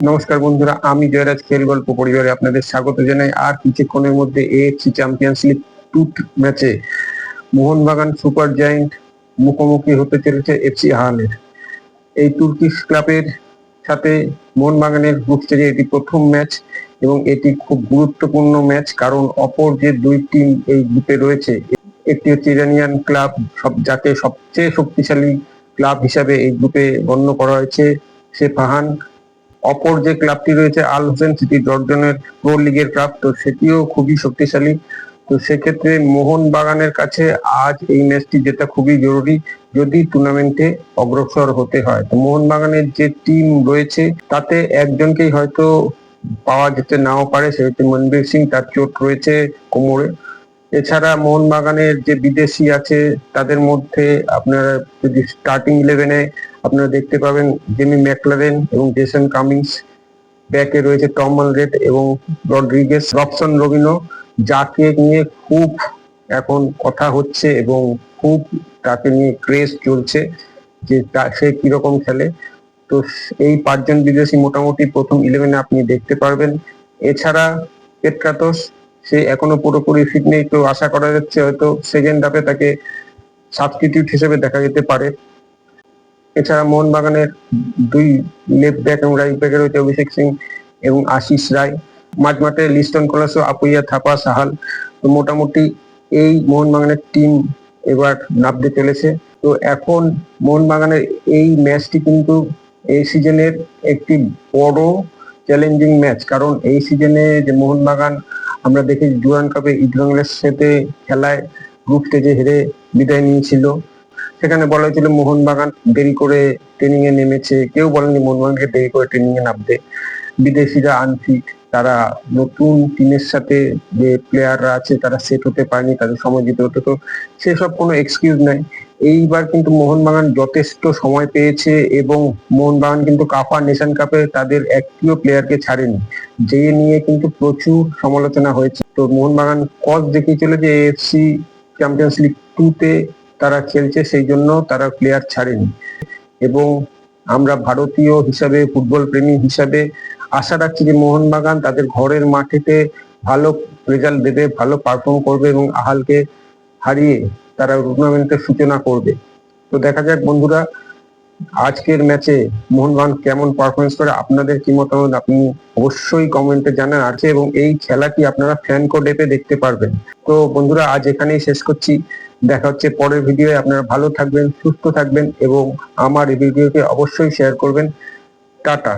নমস্কার বন্ধুরা, আমি জয়রাজ খেল গল্প পরিবারে আপনাদের স্বাগত জানাই। আর কিছুক্ষণের মধ্যে এএফসি চ্যাম্পিয়ন্স লিগ টু ম্যাচে মোহনবাগান সুপার জায়েন্ট মুখোমুখি হতে চলেছে এফসি হালের এই তুর্কিশ ক্লাবের সাথে মোহনবাগানের গ্রুপ স্টেজে এটি প্রথম ম্যাচ এবং এটি খুব গুরুত্বপূর্ণ ম্যাচ কারণ অপর যে দুই টিম এই গ্রুপে রয়েছে, একটি হচ্ছে ইরানিয়ান ক্লাব, সব যাকে সবচেয়ে শক্তিশালী ক্লাব হিসাবে এই গ্রুপে গণ্য করা হয়েছে, সে ফাহান। অপর যে ক্লাবটি রয়েছে আল হোসেন সিটি জর্ডনের প্রো লিগের ক্লাব তো সেটিও খুবই শক্তিশালী। তো সেক্ষেত্রে মোহন বাগানের কাছে আজ এই ম্যাচটি জেতা খুবই জরুরি, যদি টুর্নামেন্টে অগ্রসর হতে হয়। তো মোহন বাগানের যে টিম রয়েছে, তাতে একজনকেই হয়তো পাওয়া যেতে নাও পারে সে হচ্ছে মনবীর সিং, তার চোট রয়েছে কোমরে। এছাড়া মোহনবাগানের যে বিদেশি আছে, তাদের মধ্যে আপনারা যদি স্টার্টিং ইলেভেনে আপনারা দেখতে পাবেন জেমি ম্যাকলারেন এবং জেসন কামিংস ব্যাকে রয়েছে টম রেড এবং রড্রিগেস রবসন রবিনো যাকে নিয়ে খুব এখন কথা হচ্ছে এবং খুব তাকে নিয়ে ক্রেজ চলছে যে সে কীরকম খেলে। তো এই পাঁচজন বিদেশি মোটামুটি প্রথম ইলেভেনে আপনি দেখতে পারবেন। এছাড়া পেট্রাতোস সে এখনও পুরোপুরি ফিট নেই, তো আশা করা যাচ্ছে হয়তো সেকেন্ড হাফে তাকে সাবস্টিটিউট হিসেবে দেখা যেতে পারে। এছাড়া মোহনবাগানের দুই লেফট ব্যাক এবং রাইট ব্যাকে রয়েছে অভিষেক সিং এবং আশিস রায়। মাঝ মাঠে লিস্টন কলাস কলাসো আপুইয়া থাপা, সাহাল। তো মোটামুটি এই মোহনবাগানের টিম এবার নামতে চলেছে। তো এখন মোহনবাগানের এই ম্যাচটি কিন্তু এই সিজনের একটি বড় চ্যালেঞ্জিং ম্যাচ কারণ এই সিজনে যে মোহনবাগান, আমরা দেখেছি জুয়ান কাপে ইস্টবেঙ্গলের সাথে খেলায় গ্রুপ স্টেজে হেরে বিদায় নিয়েছিল। সেখানে বলা হয়েছিল, মোহনবাগান দেরি করে ট্রেনিং এ নেমেছে। কেউ বলেনি মোহনবাগানকে দেরি করে ট্রেনিং এ নামতে। বিদেশিরা আনফিট, তারা নতুন টিমের সাথে যে প্লেয়াররা আছে, তারা সেট হতে পারেনি, তাদের সময় দিতে হতো। তো সেসব কোনো এক্সকিউজ নাই। এইবার কিন্তু মোহনবাগান যথেষ্ট সময় পেয়েছে এবং মোহনবাগান কিন্তু কাপা নেশন কাপে তাদের একটিও প্লেয়ারকে ছাড়েনি। যে নিয়ে কিন্তু প্রচুর সমালোচনা হয়েছে। তো মোহনবাগান কজ দেখিয়েছিল যে এএফসি চ্যাম্পিয়ন্স লিগ টু তে তারা খেলছে, সেই জন্য তারা প্লেয়ার ছাড়েনি। এবং আমরা ভারতীয় হিসাবে ফুটবল প্রেমী হিসাবে আশা রাখছি যে মোহনবাগান তাদের ঘরের মাঠেতে ভালো রেজাল্ট দেবে, ভালো পারফর্ম করবে এবং আহালকে হারিয়ে তারা টুর্নামেন্টের সূচনা করবে। তো দেখা যাক বন্ধুরা আজকের ম্যাচে মোহনবাগান কেমন পারফরমেন্স করে, আপনাদের কি মতামত? আপনি অবশ্যই কমেন্টে জানান আছে এবং এই খেলাটি আপনারা ফ্যান কোড এপে দেখতে পারবেন। তো বন্ধুরা, আজ এখানেই শেষ করছি। দেখা হচ্ছে পরের ভিডিওয়ে আপনারা ভালো থাকবেন, সুস্থ থাকবেন, এবং আমার এই ভিডিওকে অবশ্যই শেয়ার করবেন। টাটা।